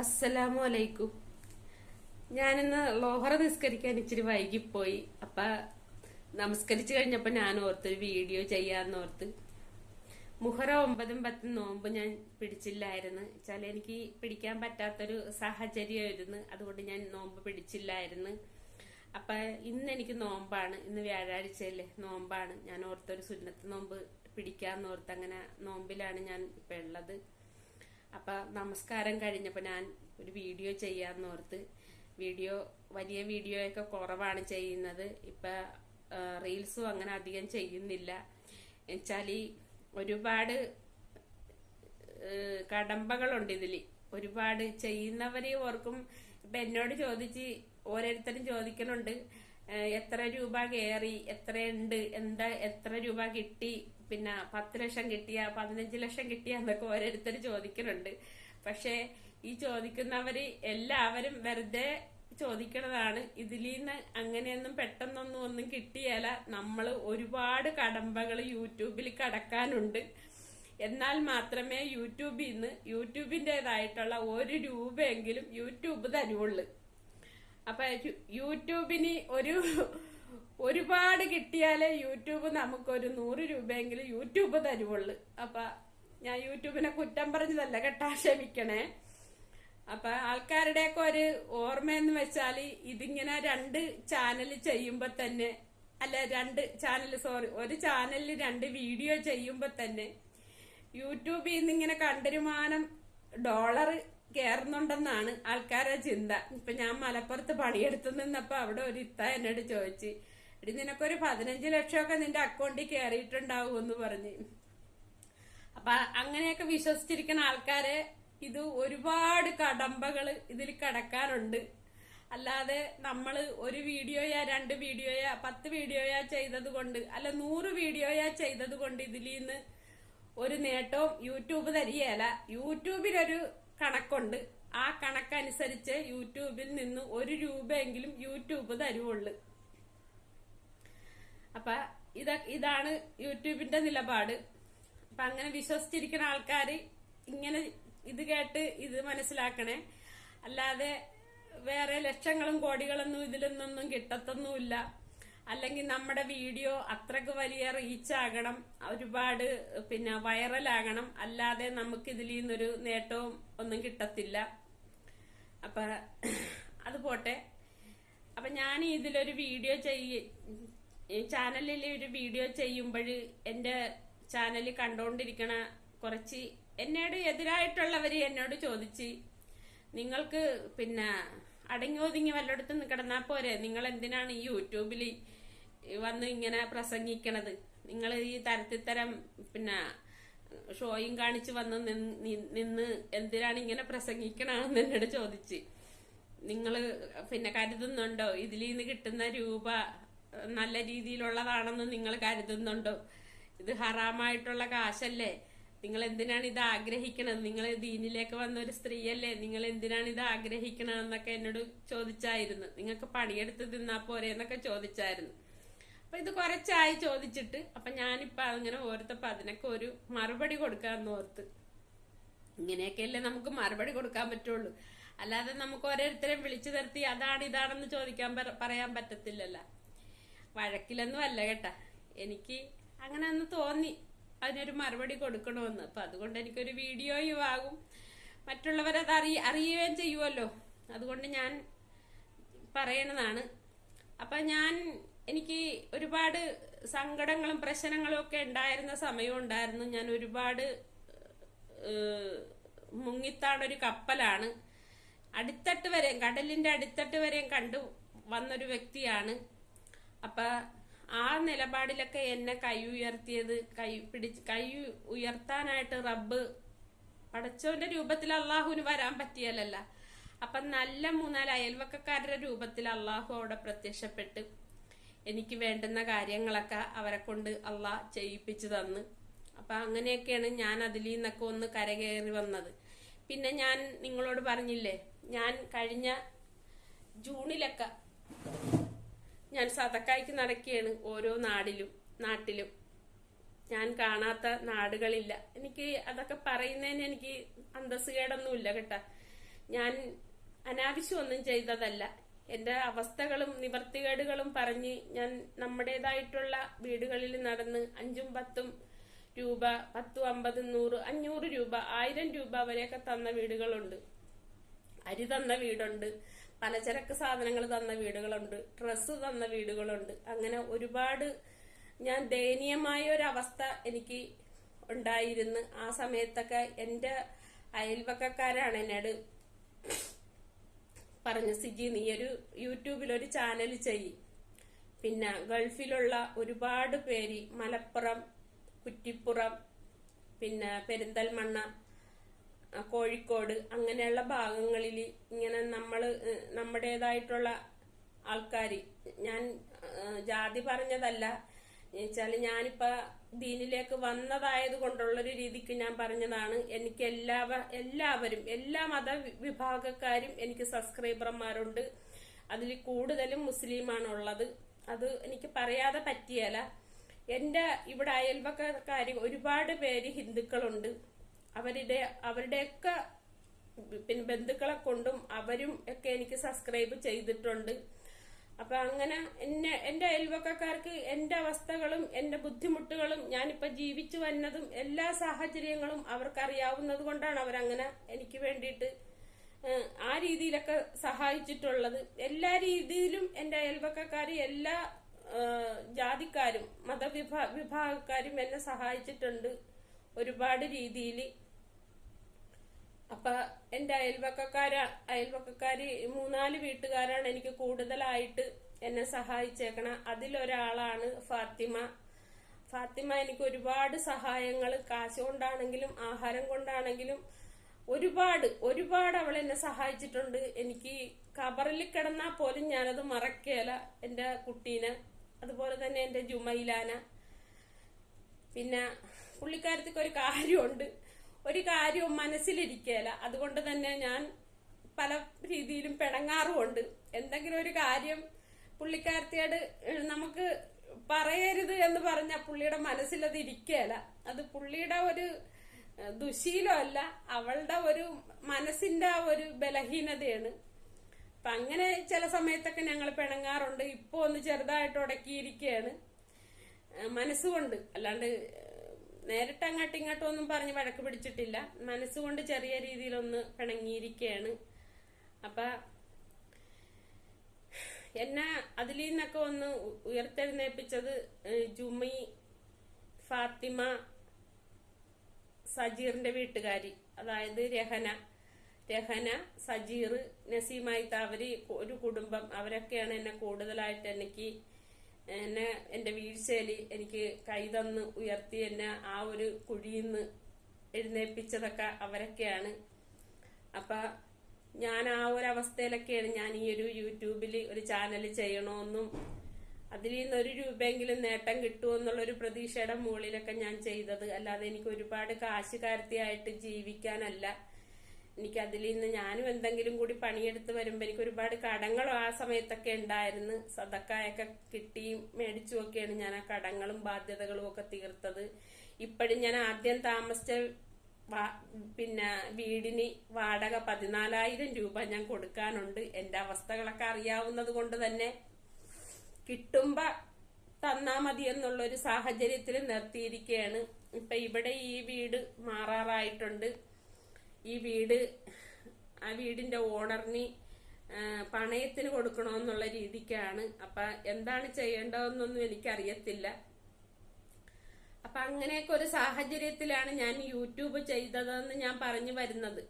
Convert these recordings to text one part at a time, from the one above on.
അസ്സലാമു അലൈക്കും ഞാനിന്ന് ലോഹറ നിസ്കരിക്കാൻ ഇച്ചിരി വൈകിപ്പോയി. അപ്പൊ നമസ്കരിച്ചു കഴിഞ്ഞപ്പോൾ ഞാൻ ഓർത്തൊരു വീഡിയോ ചെയ്യാന്ന് ഓർത്ത് മുഹറ ഒമ്പതും പത്തും നോമ്പ് ഞാൻ പിടിച്ചില്ലായിരുന്നു. വെച്ചാൽ എനിക്ക് പിടിക്കാൻ പറ്റാത്തൊരു സാഹചര്യമായിരുന്നു. അതുകൊണ്ട് ഞാൻ നോമ്പ് പിടിച്ചില്ലായിരുന്നു. അപ്പൊ ഇന്ന് എനിക്ക് നോമ്പാണ്. ഇന്ന് വ്യാഴാഴ്ചയല്ലേ നോമ്പാണ്. ഞാൻ ഓർത്തൊരു സുന്നത്ത് നോമ്പ് പിടിക്കാന്ന് ഓർത്ത് അങ്ങനെ നോമ്പിലാണ് ഞാൻ ഇപ്പൊ ഉള്ളത്. അപ്പൊ നമസ്കാരം കഴിഞ്ഞപ്പോൾ ഞാൻ ഒരു വീഡിയോ ചെയ്യാന്ന് ഓർത്ത്. വീഡിയോ വലിയ വീഡിയോ ഒക്കെ കുറവാണ് ചെയ്യുന്നത്. ഇപ്പൊ റീൽസും അങ്ങനെ അധികം ചെയ്യുന്നില്ല. എന്നുവെച്ചാൽ ഒരുപാട് കടമ്പകളുണ്ട് ഇതിൽ. ഒരുപാട് ചെയ്യുന്നവരെ ഓർക്കും. ഇപ്പൊ എന്നോട് ചോദിച്ച് ഓരോരുത്തരും ചോദിക്കണുണ്ട് എത്ര രൂപ കയറി എത്ര ഉണ്ട് എന്താ എത്ര രൂപ കിട്ടി പിന്നെ പത്ത് ലക്ഷം കിട്ടിയ പതിനഞ്ച് ലക്ഷം കിട്ടിയ എന്നൊക്കെ ഓരോരുത്തർ ചോദിക്കുന്നുണ്ട് പക്ഷെ ഈ ചോദിക്കുന്നവര് എല്ലാവരും വെറുതെ ചോദിക്കണതാണ്. ഇതിൽ നിന്ന് അങ്ങനെയൊന്നും പെട്ടെന്നൊന്നും ഒന്നും കിട്ടിയല്ല നമ്മൾ ഒരുപാട് കടമ്പകൾ യൂട്യൂബിൽ കടക്കാനുണ്ട്. എന്നാൽ മാത്രമേ യൂട്യൂബിൽ നിന്ന് യൂട്യൂബിന്റെതായിട്ടുള്ള ഒരു രൂപയെങ്കിലും യൂട്യൂബ് തരുവുള്ളൂ. അപ്പൊ യൂട്യൂബിന് ഒരു ഒരുപാട് കിട്ടിയാലേ യൂട്യൂബ് നമുക്കൊരു നൂറ് രൂപയെങ്കിലും യൂട്യൂബ് തരുവുള്ളു. അപ്പൊ ഞാൻ യൂട്യൂബിനെ കുറ്റം പറഞ്ഞതല്ല കേട്ടാ ക്ഷമിക്കണേ. അപ്പൊ ആൾക്കാരുടെയൊക്കെ ഒരു ഓർമ്മയെന്ന് വെച്ചാൽ ഇതിങ്ങനെ രണ്ട് ചാനൽ ചെയ്യുമ്പോ തന്നെ അല്ല രണ്ട് ചാനൽ സോറി ഒരു ചാനലിൽ രണ്ട് വീഡിയോ ചെയ്യുമ്പോ തന്നെ യൂട്യൂബിൽ നിന്ന് ഇങ്ങനെ കണ്ടരുമാനം ഡോളർ കയറുന്നുണ്ടെന്നാണ് ആൾക്കാരുടെ ചിന്ത. ഇപ്പൊ ഞാൻ മലപ്പുറത്ത് പണിയെടുത്തു നിന്നപ്പോ അവിടെ ഒരു ഇത്ത എന്നോട് ചോദിച്ചു എടി നിനക്കൊരു പതിനഞ്ച് ലക്ഷമൊക്കെ നിന്റെ അക്കൗണ്ടിൽ കയറിയിട്ടുണ്ടാവും എന്ന് പറഞ്ഞ്. അപ്പൊ അങ്ങനെയൊക്കെ വിശ്വസിച്ചിരിക്കുന്ന ആൾക്കാരെ ഇത് ഒരുപാട് കടമ്പകൾ ഇതിൽ കടക്കാനുണ്ട്. അല്ലാതെ നമ്മൾ ഒരു വീഡിയോയാ രണ്ട് വീഡിയോയാ പത്ത് വീഡിയോയാ ചെയ്തത് കൊണ്ട് അല്ല നൂറ് വീഡിയോയാ ചെയ്തത് കൊണ്ട് ഇതിൽ നിന്ന് ഒരു നേട്ടവും യൂട്യൂബ് തരികയല്ല. യൂട്യൂബിലൊരു കണക്കുണ്ട്. ആ കണക്കനുസരിച്ച് യൂട്യൂബിൽ നിന്ന് ഒരു രൂപയെങ്കിലും യൂട്യൂബ് തരുവുള്ളൂ. അപ്പൊ ഇത ഇതാണ് യൂട്യൂബിന്റെ നിലപാട്. അപ്പൊ അങ്ങനെ വിശ്വസിച്ചിരിക്കുന്ന ആൾക്കാര് ഇങ്ങനെ ഇത് കേട്ട് ഇത് മനസ്സിലാക്കണേ. അല്ലാതെ വേറെ ലക്ഷങ്ങളും കോടികളൊന്നും ഇതിലൊന്നും കിട്ടത്തൊന്നുമില്ല. അല്ലെങ്കിൽ നമ്മുടെ വീഡിയോ അത്രയ്ക്ക് വലിയ റീച്ച് ആകണം. ഒരുപാട് പിന്നെ വൈറലാകണം അല്ലാതെ നമുക്ക് ഇതിൽ നിന്നൊരു നേട്ടവും ഒന്നും കിട്ടത്തില്ല. അപ്പൊ അത് പോട്ടെ. അപ്പൊ ഞാൻ ഇതിലൊരു വീഡിയോ ചെയ്യ ഈ ചാനലിൽ ഒരു വീഡിയോ ചെയ്യുമ്പോൾ എന്റെ ചാനൽ കണ്ടോണ്ടിരിക്കണ കുറച്ച് എന്നോട് എതിരായിട്ടുള്ളവര് എന്നോട് ചോദിച്ച് നിങ്ങൾക്ക് പിന്നെ അടങ്ങി ഒതുങ്ങി വല്ലയിടത്തും കിടന്നാ പോരെ? നിങ്ങൾ എന്തിനാണ് ഈ യൂട്യൂബിൽ വന്ന് ഇങ്ങനെ പ്രസംഗിക്കണത്? നിങ്ങൾ ഈ തരത്തിൽ തരം പിന്നെ ഷോയും കാണിച്ച് വന്ന് നിന്ന് എന്തിനാണ് ഇങ്ങനെ പ്രസംഗിക്കണമെന്ന് എന്നോട് ചോദിച്ച് നിങ്ങൾ പിന്നെ കരുതുന്നുണ്ടോ? ഇതിൽ നിന്ന് കിട്ടുന്ന രൂപ നല്ല രീതിയിലുള്ളതാണെന്ന് നിങ്ങൾ കരുതുന്നുണ്ടോ? ഇത് ഹറാമായിട്ടുള്ള കാശല്ലേ? നിങ്ങൾ എന്തിനാണ് ഇത് ആഗ്രഹിക്കണത്? നിങ്ങൾ ദീനിലേക്ക് വന്ന ഒരു സ്ത്രീയല്ലേ? നിങ്ങൾ എന്തിനാണ് ഇത് ആഗ്രഹിക്കണമെന്നൊക്കെ എന്നോട് ചോദിച്ചായിരുന്നു. നിങ്ങൾക്ക് പണിയെടുത്ത് തിന്നാ പോരെ എന്നൊക്കെ ചോദിച്ചായിരുന്നു. അപ്പൊ ഇത് കുറച്ചായി ചോദിച്ചിട്ട് അപ്പൊ ഞാനിപ്പോ അങ്ങനെ ഓർത്തപ്പോ അതിനൊക്കെ ഒരു മറുപടി കൊടുക്കാന്ന് ഓർത്ത്. ഇങ്ങനെയൊക്കെയല്ലേ നമുക്ക് മറുപടി കൊടുക്കാൻ പറ്റുള്ളൂ. അല്ലാതെ നമുക്ക് ഓരോരുത്തരെ വിളിച്ചു നിർത്തി അതാണ് ഇതാണെന്ന് ചോദിക്കാൻ പറയാൻ പറ്റത്തില്ലല്ലോ. വഴക്കിലൊന്നും അല്ല കേട്ടാ. എനിക്ക് അങ്ങനെ ഒന്ന് തോന്നി. അതിനൊരു മറുപടി കൊടുക്കണമെന്ന്. അപ്പൊ അതുകൊണ്ട് എനിക്കൊരു വീഡിയോയും ആകും മറ്റുള്ളവരത് അറിയ അറിയുകയും ചെയ്യുമല്ലോ അതുകൊണ്ട് ഞാൻ പറയണതാണ്. അപ്പൊ ഞാൻ എനിക്ക് ഒരുപാട് സങ്കടങ്ങളും പ്രശ്നങ്ങളും ഒക്കെ ഉണ്ടായിരുന്ന സമയം ഉണ്ടായിരുന്നു. ഞാൻ ഒരുപാട് മുങ്ങിത്താണൊരു കപ്പലാണ്. അടിത്തട്ട് വരെയും കടലിന്റെ അടിത്തട്ട് വരെയും കണ്ടു വന്നൊരു വ്യക്തിയാണ്. അപ്പൊ ആ നിലപാടിലൊക്കെ എന്നെ കൈ ഉയർത്തിയത് കൈ പിടിച്ച് കൈ ഉയർത്താനായിട്ട് റബ്ബ് പടച്ചോന്റെ രൂപത്തിൽ അള്ളാഹുവിന് വരാൻ പറ്റിയല്ലല്ല. അപ്പൊ നല്ല മൂന്നാൽ അയൽവക്കക്കാരുടെ രൂപത്തിൽ അള്ളാഹു അവിടെ പ്രത്യക്ഷപ്പെട്ട് എനിക്ക് വേണ്ടുന്ന കാര്യങ്ങളൊക്കെ അവരെ കൊണ്ട് അള്ളാഹ് ചെയ്യിപ്പിച്ചു തന്ന്. അപ്പൊ അങ്ങനെയൊക്കെയാണ് ഞാൻ അതിൽ നിന്നൊക്കെ ഒന്ന് കരകയറി വന്നത്. പിന്നെ ഞാൻ നിങ്ങളോട് പറഞ്ഞില്ലേ ഞാൻ കഴിഞ്ഞ ജൂണിലൊക്കെ ഞാൻ സതക്കായ്ക്ക് നടക്കുകയാണ് ഓരോ നാടിലും നാട്ടിലും. ഞാൻ കാണാത്ത നാടുകളില്ല. എനിക്ക് അതൊക്കെ പറയുന്നതിന് എനിക്ക് അന്തസ്സുകേടൊന്നുമില്ല കേട്ടാ. ഞാൻ അനാവശ്യമൊന്നും ചെയ്തതല്ല. എന്റെ അവസ്ഥകളും നിവർത്തികേടുകളും പറഞ്ഞ് ഞാൻ നമ്മുടേതായിട്ടുള്ള വീടുകളിൽ നടന്ന് അഞ്ചും പത്തും രൂപ പത്തും അമ്പതും നൂറ് അഞ്ഞൂറ് രൂപ ആയിരം രൂപ വരെയൊക്കെ തന്ന വീടുകളുണ്ട്. അരി തന്ന വീടുണ്ട്. പലചരക്ക് സാധനങ്ങൾ തന്ന വീടുകളുണ്ട് ഡ്രസ്സ് തന്ന വീടുകളുണ്ട്. അങ്ങനെ ഒരുപാട് ഞാൻ ദയനീയമായ ഒരവസ്ഥ എനിക്ക് ഉണ്ടായിരുന്നു. ആ സമയത്തൊക്കെ എന്റെ അയൽവക്കക്കാരാണ് എന്നോട് പറഞ്ഞു സിജി നീ ഒരു യൂട്യൂബിൽ ഒരു ചാനൽ ചെയ്യ്. പിന്നെ ഗൾഫിലുള്ള ഒരുപാട് പേര് മലപ്പുറം കുറ്റിപ്പുറം പിന്നെ പെരിന്തൽമണ്ണ കോഴിക്കോട് അങ്ങനെയുള്ള ഭാഗങ്ങളിൽ ഇങ്ങനെ നമ്മൾ നമ്മുടേതായിട്ടുള്ള ആൾക്കാർ ഞാൻ ജാതി പറഞ്ഞതല്ല. എന്നുവെച്ചാൽ ഞാനിപ്പോ ദീനിലേക്ക് വന്നതായത് കൊണ്ടുള്ളൊരു രീതിക്ക് ഞാൻ പറഞ്ഞതാണ്. എനിക്ക് എല്ലാവ എല്ലാവരും എല്ലാ മത വിഭാഗക്കാരും എനിക്ക് സബ്സ്ക്രൈബർമാരുണ്ട്. അതിൽ കൂടുതലും മുസ്ലിമാണ് ഉള്ളത് അത് എനിക്ക് പറയാതെ പറ്റിയല്ല. എന്റെ ഇവിടെ അയൽവക്കാർ ഒരുപാട് പേര് ഹിന്ദുക്കളുണ്ട്. അവരുടെ അവരുടെയൊക്കെ പിന്നെ ബന്ധുക്കളെ കൊണ്ടും അവരും ഒക്കെ എനിക്ക് സബ്സ്ക്രൈബ് ചെയ്തിട്ടുണ്ട്. അപ്പൊ അങ്ങനെ എന്നെ എന്റെ അയൽവക്കക്കാർക്ക് എന്റെ അവസ്ഥകളും എന്റെ ബുദ്ധിമുട്ടുകളും ഞാനിപ്പോ ജീവിച്ചു വന്നതും എല്ലാ സാഹചര്യങ്ങളും അവർക്കറിയാവുന്നത് കൊണ്ടാണ് അവരങ്ങനെ എനിക്ക് വേണ്ടിയിട്ട് ആ രീതിയിലൊക്കെ സഹായിച്ചിട്ടുള്ളത്. എല്ലാ രീതിയിലും എന്റെ അയൽവക്കക്കാർ എല്ലാ ജാതിക്കാരും മതവിഭാ വിഭാഗക്കാരും എന്നെ സഹായിച്ചിട്ടുണ്ട് ഒരുപാട് രീതിയിൽ അപ്പൊ എന്റെ അയൽവക്കക്കാര അയൽവക്കക്കാര് മൂന്നാൽ വീട്ടുകാരാണ് എനിക്ക് കൂടുതലായിട്ട് എന്നെ സഹായിച്ചേക്കണ. അതിലൊരാളാണ് ഫാത്തിമ. ഫാത്തിമ എനിക്ക് ഒരുപാട് സഹായങ്ങൾ കാശ് കൊണ്ടാണെങ്കിലും ആഹാരം കൊണ്ടാണെങ്കിലും ഒരുപാട് ഒരുപാട് അവൾ എന്നെ സഹായിച്ചിട്ടുണ്ട്. എനിക്ക് കബറിൽ കിടന്നാൽ പോലും ഞാനത് മറക്കേല എന്റെ കുട്ടീനെ. അതുപോലെ തന്നെ എന്റെ ജുമൈലാന. പിന്നെ പുള്ളിക്കാരത്തിക്ക് ഒരു കാര്യമുണ്ട്. ഒരു കാര്യവും മനസ്സിലിരിക്കേല. അതുകൊണ്ട് തന്നെ ഞാൻ പല രീതിയിലും പിണങ്ങാറുമുണ്ട്. എന്തെങ്കിലും ഒരു കാര്യം പുള്ളിക്കാരത്തിയോട് നമുക്ക് പറയരുത് എന്ന് പറഞ്ഞ പുള്ളിയുടെ മനസ്സിലത് ഇരിക്കേല. അത് പുള്ളിയുടെ ഒരു ദുശീലമല്ല അവളുടെ ഒരു മനസ്സിന്റെ ഒരു ബലഹീനതയാണ്. അപ്പൊ അങ്ങനെ ചില സമയത്തൊക്കെ ഞങ്ങൾ പിണങ്ങാറുണ്ട്. ഇപ്പൊ ഒന്ന് ചെറുതായിട്ട് ഉടക്കിയിരിക്കുകയാണ് മനസ്സുകൊണ്ട്. അല്ലാണ്ട് നേരിട്ട് അങ്ങോട്ടും ഇങ്ങോട്ടും ഒന്നും പറഞ്ഞ് വഴക്ക് പിടിച്ചിട്ടില്ല. മനസ്സുകൊണ്ട് ചെറിയ രീതിയിലൊന്ന് പിണങ്ങിയിരിക്കുകയാണ് അപ്പൊ എന്നെ അതിൽ നിന്നൊക്കെ ഒന്ന് ഉയർത്തെഴുന്നേൽപ്പിച്ചത് ജുമി ഫാത്തിമ സജീറിന്റെ വീട്ടുകാരി. അതായത് രഹന. രഹന സജീർ നസീമായി അവർ ഒരു കുടുംബം. അവരൊക്കെയാണ് എന്നെ കൂടുതലായിട്ട് എനിക്ക് എന്നെ എന്റെ വീഴ്ചയിൽ എനിക്ക് കൈ തന്ന് ഉയർത്തി എന്നെ ആ ഒരു കുഴിയിൽ നിന്ന് എഴുന്നേൽപ്പിച്ചതൊക്കെ അവരൊക്കെയാണ്. അപ്പൊ ഞാൻ ആ ഒരു അവസ്ഥയിലൊക്കെയാണ് ഞാൻ ഈ ഒരു യൂട്യൂബിൽ ഒരു ചാനൽ ചെയ്യണമെന്നും അതിൽ നിന്ന് ഒരു രൂപയെങ്കിലും നേട്ടം കിട്ടുമെന്നുള്ള ഒരു പ്രതീക്ഷയുടെ മുകളിലൊക്കെ ഞാൻ ചെയ്തത്. അല്ലാതെ എനിക്ക് ഒരുപാട് കാശുകാരത്തിയായിട്ട് ജീവിക്കാനല്ല. എനിക്ക് അതിൽ നിന്ന് ഞാനും എന്തെങ്കിലും കൂടി പണിയെടുത്ത് വരുമ്പോൾ എനിക്ക് ഒരുപാട് കടങ്ങളും ആ സമയത്തൊക്കെ ഉണ്ടായിരുന്നു. സദക്കായൊക്കെ കിട്ടി മേടിച്ചും ഒക്കെയാണ് ഞാൻ ആ കടങ്ങളും ബാധ്യതകളും ഒക്കെ തീർത്തത്. ഇപ്പോഴും ഞാൻ ആദ്യം താമസിച്ച പിന്നെ വീടിന് വാടക പതിനാലായിരം രൂപ ഞാൻ കൊടുക്കാനുണ്ട്. എന്റെ അവസ്ഥകളൊക്കെ അറിയാവുന്നത് കൊണ്ട് തന്നെ കിട്ടുമ്പോ തന്നാ മതി എന്നുള്ളൊരു സാഹചര്യത്തിൽ നിർത്തിയിരിക്കുകയാണ് ഇപ്പൊ ഇവിടെ ഈ വീട് മാറാറായിട്ടുണ്ട്. ഈ വീട് ആ വീടിന്റെ ഓണറിന് പണയത്തിന് കൊടുക്കണമെന്നുള്ള രീതിക്കാണ്. അപ്പൊ എന്താണ് ചെയ്യേണ്ടതെന്നൊന്നും എനിക്കറിയത്തില്ല. അപ്പൊ അങ്ങനെയൊക്കെ ഒരു സാഹചര്യത്തിലാണ് ഞാൻ യൂട്യൂബ് ചെയ്തതെന്ന് ഞാൻ പറഞ്ഞു വരുന്നത്.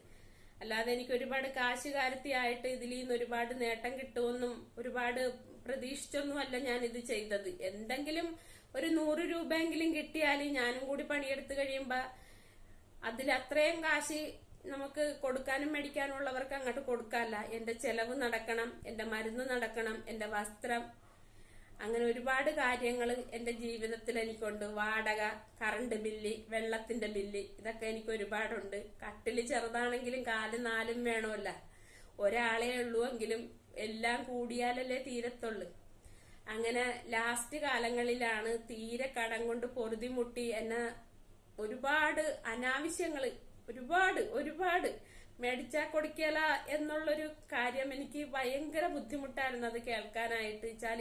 അല്ലാതെ എനിക്ക് ഒരുപാട് കാശുകാരത്തിയായിട്ട് ഇതിൽ നിന്ന് ഒരുപാട് നേട്ടം കിട്ടുമെന്നും ഒരുപാട് പ്രതീക്ഷിച്ചൊന്നുമല്ല ഞാൻ ഇത് ചെയ്തത്. എന്തെങ്കിലും ഒരു നൂറ് രൂപയെങ്കിലും കിട്ടിയാൽ ഞാനും കൂടി പണിയെടുത്ത് കഴിയുമ്പോ അതിൽ അത്രയും കാശ് നമുക്ക് കൊടുക്കാനും മേടിക്കാനും ഉള്ളവർക്ക് അങ്ങോട്ട് കൊടുക്കാല്ല. എന്റെ ചെലവ് നടക്കണം എന്റെ മരുന്ന് നടക്കണം എന്റെ വസ്ത്രം. അങ്ങനെ ഒരുപാട് കാര്യങ്ങൾ എന്റെ ജീവിതത്തിൽ എനിക്കുണ്ട്. വാടക കറണ്ട് ബില്ല് വെള്ളത്തിന്റെ ബില്ല് ഇതൊക്കെ എനിക്ക് ഒരുപാടുണ്ട്. കട്ടിൽ ചെറുതാണെങ്കിലും കാൽ നാലും വേണമല്ല. ഒരാളെ ഉള്ളൂ എങ്കിലും എല്ലാം കൂടിയാലല്ലേ തീരത്തുള്ളൂ. അങ്ങനെ ലാസ്റ്റ് കാലങ്ങളിലാണ് തീരെ കടം കൊണ്ട് പൊറുതിമുട്ടി എന്നെ ഒരുപാട് അനാവശ്യങ്ങൾ ഒരുപാട് ഒരുപാട് മേടിച്ചാ കൊടുക്കല എന്നുള്ളൊരു കാര്യം എനിക്ക് ഭയങ്കര ബുദ്ധിമുട്ടായിരുന്നു അത് കേൾക്കാനായിട്ട്. വെച്ചാൽ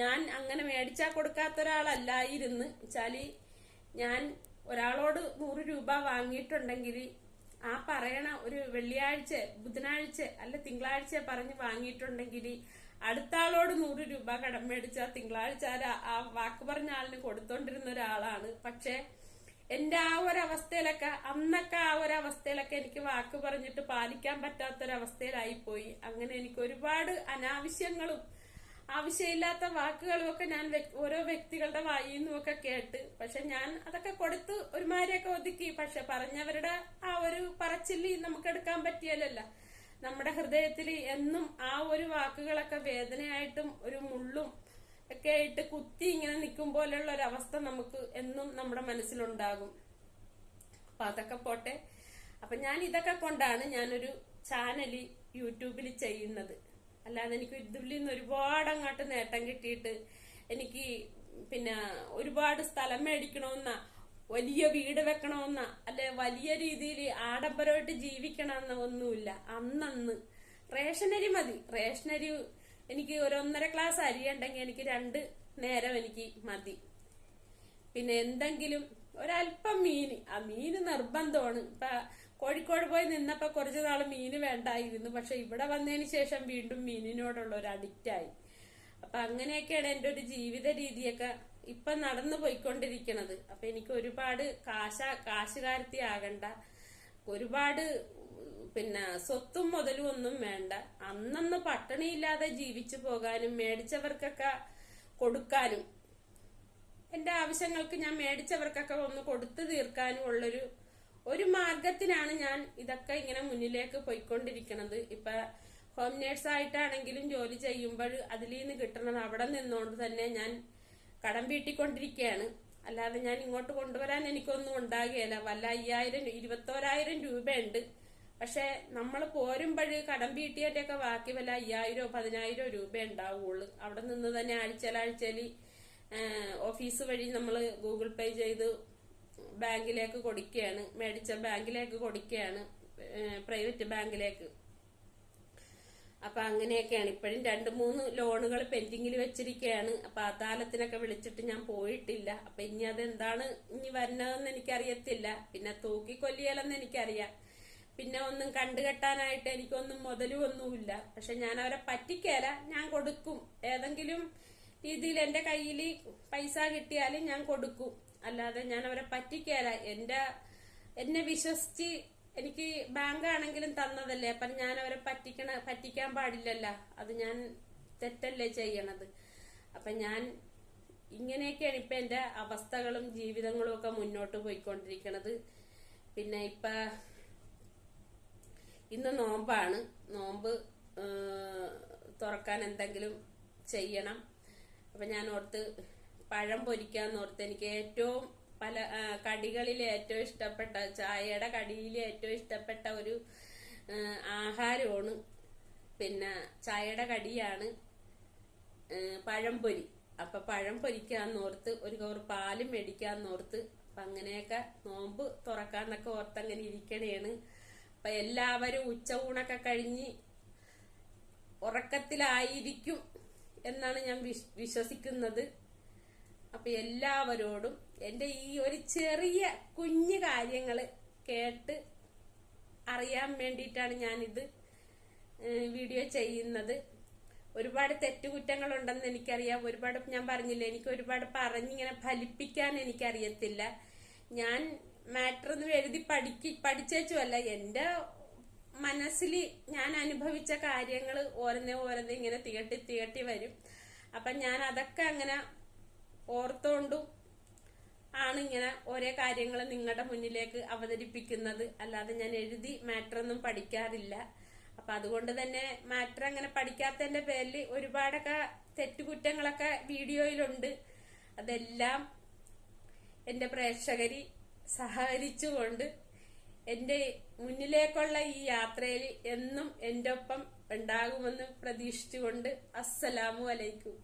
ഞാൻ അങ്ങനെ മേടിച്ചാ കൊടുക്കാത്ത ഒരാളല്ലായിരുന്നു. വെച്ചാൽ ഞാൻ ഒരാളോട് നൂറ് രൂപ വാങ്ങിയിട്ടുണ്ടെങ്കിൽ ആ പറയണ ഒരു വെള്ളിയാഴ്ച ബുധനാഴ്ച അല്ല തിങ്കളാഴ്ച പറഞ്ഞ് വാങ്ങിയിട്ടുണ്ടെങ്കിൽ അടുത്ത ആളോട് നൂറ് രൂപ കടം മേടിച്ച തിങ്കളാഴ്ച ആ വാക്ക് പറഞ്ഞ ആളിന് കൊടുത്തോണ്ടിരുന്ന ഒരാളാണ്. പക്ഷെ എന്റെ ആ ഒരു അവസ്ഥയിലൊക്കെ അന്നൊക്കെ ആ ഒരു അവസ്ഥയിലൊക്കെ എനിക്ക് വാക്ക് പറഞ്ഞിട്ട് പാലിക്കാൻ പറ്റാത്തൊരവസ്ഥയിലായി പോയി അങ്ങനെ എനിക്ക് ഒരുപാട് അനാവശ്യങ്ങളും ആവശ്യമില്ലാത്ത വാക്കുകളും ഒക്കെ ഞാൻ ഓരോ വ്യക്തികളുടെ വായിൽ നിന്നുമൊക്കെ കേട്ട്. പക്ഷെ ഞാൻ അതൊക്കെ കൊടുത്ത് ഒരുമാതിരിയൊക്കെ ഒതുക്കി. പക്ഷെ പറഞ്ഞവരുടെ ആ ഒരു പറച്ചിൽ നമുക്ക് എടുക്കാൻ പറ്റിയല്ലല്ല. നമ്മുടെ ഹൃദയത്തിൽ എന്നും ആ ഒരു വാക്കുകളൊക്കെ വേദനയായിട്ടും ഒരു മുള്ളും ഒക്കെ ആയിട്ട് കുത്തി ഇങ്ങനെ നിൽക്കും പോലെയുള്ള ഒരു അവസ്ഥ നമുക്ക് എന്നും നമ്മുടെ മനസ്സിലുണ്ടാകും. അപ്പൊ അതൊക്കെ പോട്ടെ. അപ്പൊ ഞാൻ ഇതൊക്കെ കൊണ്ടാണ് ഞാനൊരു ചാനൽ യൂട്യൂബിൽ ചെയ്യുന്നത്. അല്ലാതെ എനിക്ക് ഇതിൽ നിന്ന് ഒരുപാട് അങ്ങോട്ട് നേട്ടം കിട്ടിയിട്ട് എനിക്ക് പിന്നെ ഒരുപാട് സ്ഥലം മേടിക്കണമെന്ന വലിയ വീട് വെക്കണമെന്ന അല്ലെ വലിയ രീതിയിൽ ആഡംബരമായിട്ട് ജീവിക്കണമെന്ന ഒന്നുമില്ല. അന്നന്ന് റേഷനരി മതി. റേഷനരി എനിക്ക് ഒരു ഒന്നര ക്ലാസ് അരി ഉണ്ടെങ്കിൽ എനിക്ക് രണ്ട് നേരം എനിക്ക് മതി. പിന്നെ എന്തെങ്കിലും ഒരല്പം മീൻ. ആ മീന് നിർബന്ധമാണ്. ഇപ്പൊ കോഴിക്കോട് പോയി നിന്നപ്പോ കുറച്ചു നാൾ മീന് വേണ്ടായിരുന്നു. പക്ഷെ ഇവിടെ വന്നതിന് ശേഷം വീണ്ടും മീനിനോടുള്ള ഒരു അഡിക്റ്റായി അപ്പൊ അങ്ങനെയൊക്കെയാണ് എന്റെ ഒരു ജീവിത രീതിയൊക്കെ ഇപ്പൊ നടന്നു പോയിക്കൊണ്ടിരിക്കണത്. അപ്പൊ എനിക്ക് ഒരുപാട് കാശ കാശുകാരത്തി ആകണ്ട. ഒരുപാട് പിന്നെ സ്വത്തും മുതലും ഒന്നും വേണ്ട. അന്നന്ന് പട്ടിണിയില്ലാതെ ജീവിച്ചു പോകാനും മേടിച്ചവർക്കൊക്കെ കൊടുക്കാനും എന്റെ ആവശ്യങ്ങൾക്ക് ഞാൻ മേടിച്ചവർക്കൊക്കെ ഒന്ന് കൊടുത്തു തീർക്കാനും ഉള്ളൊരു ഒരു മാർഗത്തിനാണ് ഞാൻ ഇതൊക്കെ ഇങ്ങനെ മുന്നിലേക്ക് പോയിക്കൊണ്ടിരിക്കുന്നത് ഇപ്പൊ ഹോം നേഴ്സ് ആയിട്ടാണെങ്കിലും ജോലി ചെയ്യുമ്പോൾ അതിൽ നിന്ന് കിട്ടണത് അവിടെ നിന്നുകൊണ്ട് തന്നെ ഞാൻ കടം വീട്ടിക്കൊണ്ടിരിക്കുകയാണ് അല്ലാതെ ഞാൻ ഇങ്ങോട്ട് കൊണ്ടുവരാൻ എനിക്കൊന്നും ഉണ്ടാകുകയില്ല. വല്ല അയ്യായിരം ഇരുപത്തോരായിരം രൂപയുണ്ട്. പക്ഷെ നമ്മൾ പോരുമ്പോഴ് കടം വീട്ടിയതിന്റെ ഒക്കെ ബാക്കി വല്ല അയ്യായിരോ പതിനായിരോ രൂപ ഉണ്ടാവുള്ളൂ. അവിടെ നിന്ന് തന്നെ ആഴ്ചയിലാഴ്ചയിൽ ഓഫീസ് വഴി നമ്മൾ ഗൂഗിൾ പേ ചെയ്ത് ബാങ്കിലേക്ക് കൊടുക്കുകയാണ്. മേടിച്ച ബാങ്കിലേക്ക് കൊടുക്കുകയാണ് പ്രൈവറ്റ് ബാങ്കിലേക്ക്. അപ്പൊ അങ്ങനെയൊക്കെയാണ്. ഇപ്പോഴും രണ്ട് മൂന്ന് ലോണുകൾ പെൻഡിങ്ങിൽ വെച്ചിരിക്കുകയാണ് അപ്പൊ അദാലത്തിനൊക്കെ വിളിച്ചിട്ട് ഞാൻ പോയിട്ടില്ല. അപ്പൊ ഇനി അതെന്താണ് ഇനി വരുന്നതെന്ന് എനിക്കറിയത്തില്ല. പിന്നെ തൂക്കിക്കൊല്ലിയാലെന്ന് എനിക്കറിയാം. പിന്നെ ഒന്നും കണ്ടുകെട്ടാനായിട്ട് എനിക്കൊന്നും മുതലും ഒന്നുമില്ല പക്ഷെ ഞാൻ അവരെ പറ്റിക്കല. ഞാൻ കൊടുക്കും. ഏതെങ്കിലും രീതിയിൽ എന്റെ കയ്യിൽ പൈസ കിട്ടിയാൽ ഞാൻ കൊടുക്കും. അല്ലാതെ ഞാൻ അവരെ പറ്റിക്കല. എന്റെ എന്നെ വിശ്വസിച്ച് എനിക്ക് ബാങ്ക് ആണെങ്കിലും തന്നതല്ലേ. അപ്പം ഞാൻ അവരെ പറ്റിക്കണ പറ്റിക്കാൻ പാടില്ലല്ല. അത് ഞാൻ തെറ്റല്ലേ ചെയ്യണത്. അപ്പൊ ഞാൻ ഇങ്ങനെയൊക്കെയാണ് ഇപ്പൊ എന്റെ അവസ്ഥകളും ജീവിതങ്ങളും ഒക്കെ മുന്നോട്ട് പോയിക്കൊണ്ടിരിക്കണത്. പിന്നെ ഇപ്പൊ ഇന്ന് നോമ്പാണ്. നോമ്പ് തുറക്കാൻ എന്തെങ്കിലും ചെയ്യണം. അപ്പൊ ഞാൻ ഓർത്ത് പഴം പൊരിക്കാൻ ഓർത്ത് എനിക്ക് ഏറ്റവും പല കടികളിൽ ഏറ്റവും ഇഷ്ടപ്പെട്ട ചായയുടെ കടിയിൽ ഏറ്റവും ഇഷ്ടപ്പെട്ട ഒരു ആഹാരമാണ് പിന്നെ ചായയുടെ കടിയാണ് പഴംപൊരി അപ്പൊ പഴം പൊരിക്കാന്നോർത്ത് ഒരു കവർ പാൽ മേടിക്കാന്നോർത്ത് അപ്പൊ അങ്ങനെയൊക്കെ നോമ്പ് തുറക്കാന്നൊക്കെ ഓർത്ത് അങ്ങനെ ഇരിക്കണേണ്. അപ്പൊ എല്ലാവരും ഉച്ചയൂണൊക്കെ കഴിഞ്ഞ് ഉറക്കത്തിലായിരിക്കും എന്നാണ് ഞാൻ വിശ്വസിക്കുന്നത്. അപ്പൊ എല്ലാവരോടും എന്റെ ഈ ഒരു ചെറിയ കുഞ്ഞു കാര്യങ്ങൾ കേട്ട് അറിയാൻ വേണ്ടിയിട്ടാണ് ഞാനിത് വീഡിയോ ചെയ്യുന്നത്. ഒരുപാട് തെറ്റുകുറ്റങ്ങളുണ്ടെന്ന് എനിക്കറിയാം. ഒരുപാട് ഞാൻ പറഞ്ഞില്ല എനിക്ക് ഒരുപാട് പറഞ്ഞിങ്ങനെ ഫലിപ്പിക്കാൻ എനിക്കറിയത്തില്ല. ഞാൻ മാറ്റർ എന്ന് എഴുതി പഠിക്ക് പഠിച്ചേച്ചുമല്ല എന്റെ മനസ്സിൽ ഞാൻ അനുഭവിച്ച കാര്യങ്ങൾ ഓരോന്നേ ഓരോന്നേ ഇങ്ങനെ തികട്ടി തികട്ടി വരും. അപ്പൊ ഞാൻ അതൊക്കെ അങ്ങനെ ഓർത്തോണ്ടും ആണ് ഇങ്ങനെ ഓരോ കാര്യങ്ങൾ നിങ്ങളുടെ മുന്നിലേക്ക് അവതരിപ്പിക്കുന്നത്. അല്ലാതെ ഞാൻ എഴുതി മാറ്റർ ഒന്നും പഠിക്കാറില്ല. അപ്പൊ അതുകൊണ്ട് തന്നെ മാറ്റർ അങ്ങനെ പഠിക്കാത്തതിന്റെ പേരിൽ ഒരുപാടൊക്കെ തെറ്റുകുറ്റങ്ങളൊക്കെ വീഡിയോയിലുണ്ട്. അതെല്ലാം എന്റെ പ്രേക്ഷകരി സഹകരിച്ചുകൊണ്ട് എന്റെ മുന്നിലേക്കുള്ള ഈ യാത്രയിൽ എന്നും എന്റെ ഒപ്പം ഉണ്ടാകുമെന്ന് പ്രതീക്ഷിച്ചുകൊണ്ട് അസ്സലാമു അലൈക്കും.